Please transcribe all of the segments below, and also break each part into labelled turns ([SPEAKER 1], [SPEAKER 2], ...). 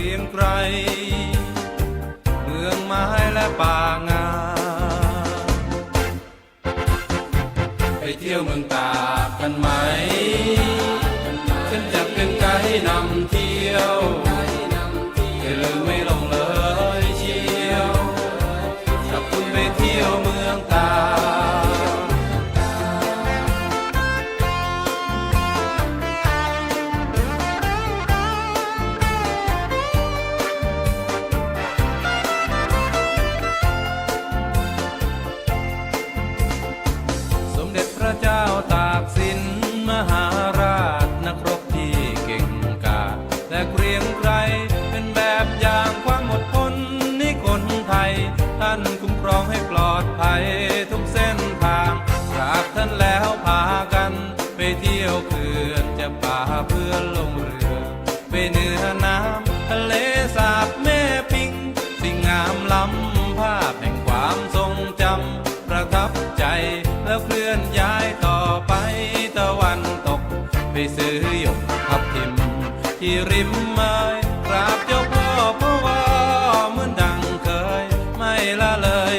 [SPEAKER 1] รียงไกร แลเคลื่อนย้ายต่อไปตะวันตก ไปซื้อหยกทับทิม ที่ริมไมยกราบเจ้าพ่อเพราะว่าเหมือนดังเคย ไม่ละเลย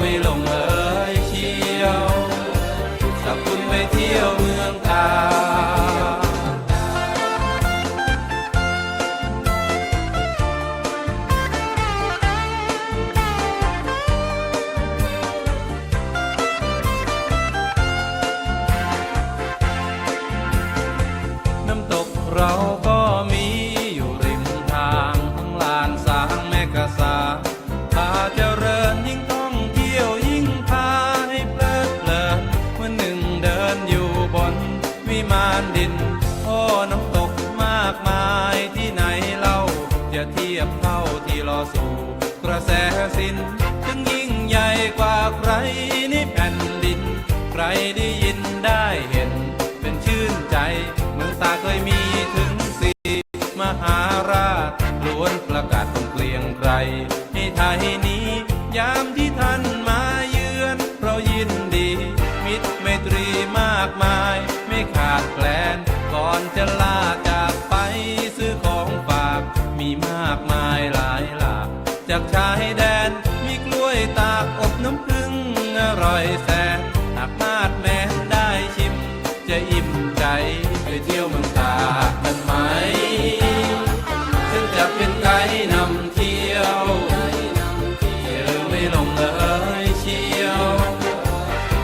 [SPEAKER 1] ไม่ลง ท่อสู่กระแสสินถึงยิ่งใหญ่กว่าใครในี่แผ่นดิน ใครได้ยินได้เห็น เป็นชื่นใจ เมืองตาเคยมีถึงสี่มหาราชล้วนประกาศต้องเกลียงไกรให้ไทยนี้ ยามที่ท่านมาเยือน เรายินดี มิตรไมตรีมากมาย ไม่ขาดแคลนก่อนจะลา จะอิ่มใจไปเที่ยวเมืองตากกันไหม ฉันจะเป็นไกด์นำเที่ยวอย่าลืมไม่ลงเลยเชียว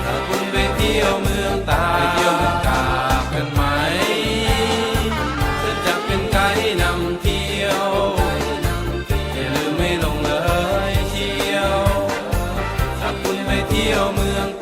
[SPEAKER 1] ถ้าคุณไปเที่ยวเมืองตากไปเที่ยวเมืองตากกันไหม ฉันจะเป็นไกด์นำเที่ยวอย่าลืมไม่ลงเลยเชียว ถ้าคุณไปเที่ยวเมืองตาก
[SPEAKER 2] ง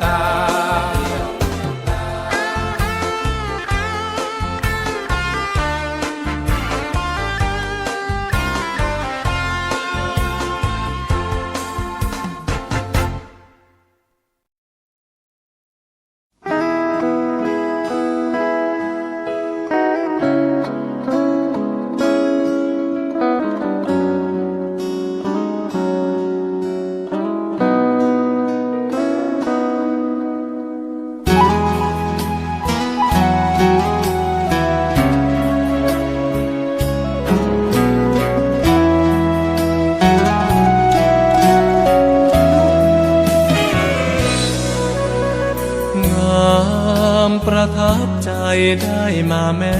[SPEAKER 2] ได้มาแม่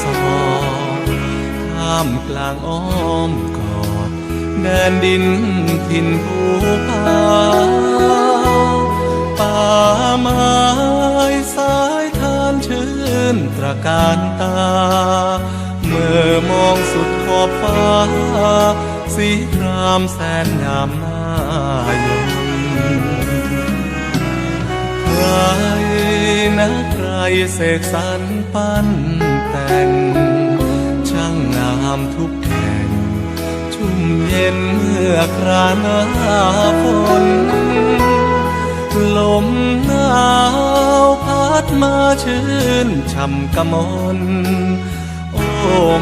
[SPEAKER 2] สอดท่ามกลางอ้อมกอดแดนดินถิ่นภูผาป่าไม้สายทานชื่นตระการตา เมื่อมองสุดขอบฟ้า สีครามแสนงามน่ายนใคร นะใครเสกสรรปั้นแต่ง ช่างงามทุกแห่ง ชุ่มเย็นเมื่อคราหน้าฝนลมหนาวพัดมาชื่นช่ำกระมนโอ้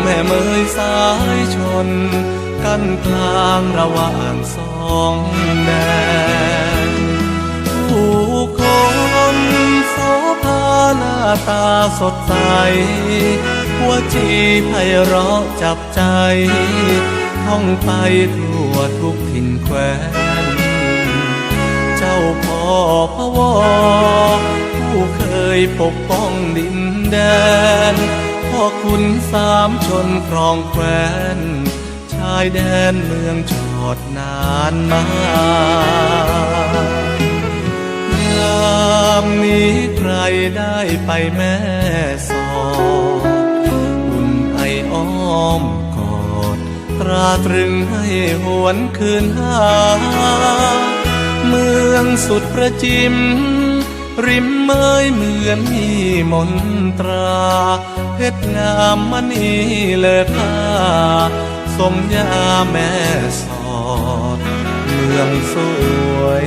[SPEAKER 2] แม่เมยสายชน กันกลางระหว่างสองแด ตาสดใส หัวจีไพเราะจับใจ ท่องไปทั่วทุกถิ่นแคว้น เจ้าพ่อพะวอผู้เคยปกป้องดินแดน พ่อคุณสามชนครองแคว้น ชายแดนเมืองจอดนานมาามนี้ใครได้ไปแม่สอดอุ่นไออ้อมกอด ตราตรึงให้หวนคืนหา เมืองสุดประจิม ริมเมยเหมือนมีมนตรา เพชรงามมณีเลิศค่าสมยาแม่สอด เมืองสวย